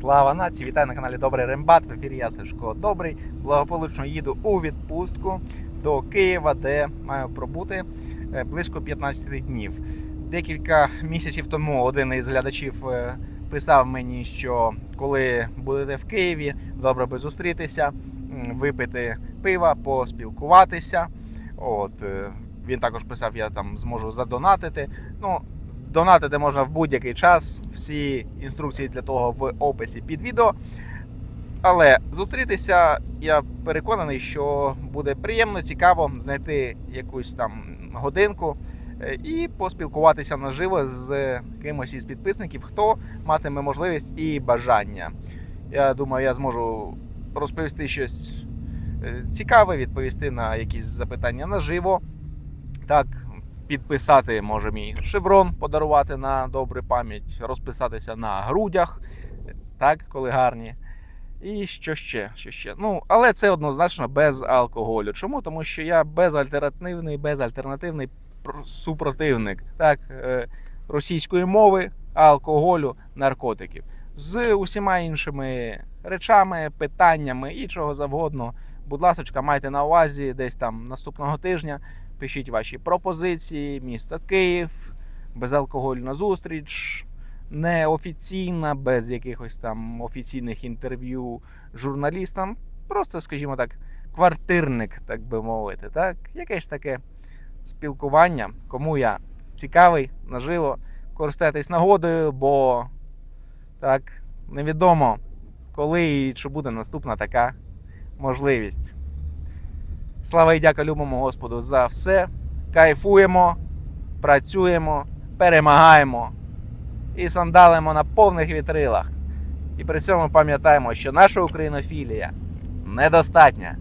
Слава нації! Вітаю на каналі Добрий Рембат. В ефірі я Сашко Добрий. Благополучно їду у відпустку до Києва, де маю пробути е, близько 15 днів. Декілька місяців тому один із глядачів е, писав мені, що коли будете в Києві, добре би зустрітися, випити пива, поспілкуватися. От е, він також писав, я там зможу задонатити. Ну, Донатити можна в будь-який час. Всі інструкції для того в описі під відео. Але зустрітися, я переконаний, що буде приємно, цікаво знайти якусь там годинку е, і поспілкуватися наживо з кимось із підписників, хто матиме можливість і бажання. Я думаю, я зможу розповісти щось е, цікаве, відповісти на якісь запитання наживо. Так, підписати може мій шеврон, подарувати на добру пам'ять, розписатися на грудях, так, коли гарні. І що ще? Що ще? Ну, але це однозначно без алкоголю. Чому? Тому що я безальтернативний, безальтернативний супротивник так, е, російської мови, алкоголю, наркотиків. З усіма іншими речами, питаннями і чого завгодно. Будь ласка, майте на увазі десь там наступного тижня. Пишіть ваші пропозиції, місто Київ, безалкогольна зустріч, неофіційна, без якихось там офіційних інтерв'ю журналістам. Просто, скажімо так, квартирник, так би мовити. Так? Якесь таке спілкування. Кому я цікавий, наживо, користайтесь нагодою, бо так, невідомо, коли і чи буде наступна така можливість. Слава і дяка любому Господу за все. Кайфуємо, працюємо, перемагаємо і сандалимо на повних вітрилах. І при цьому пам'ятаємо, що наша українофілія недостатня.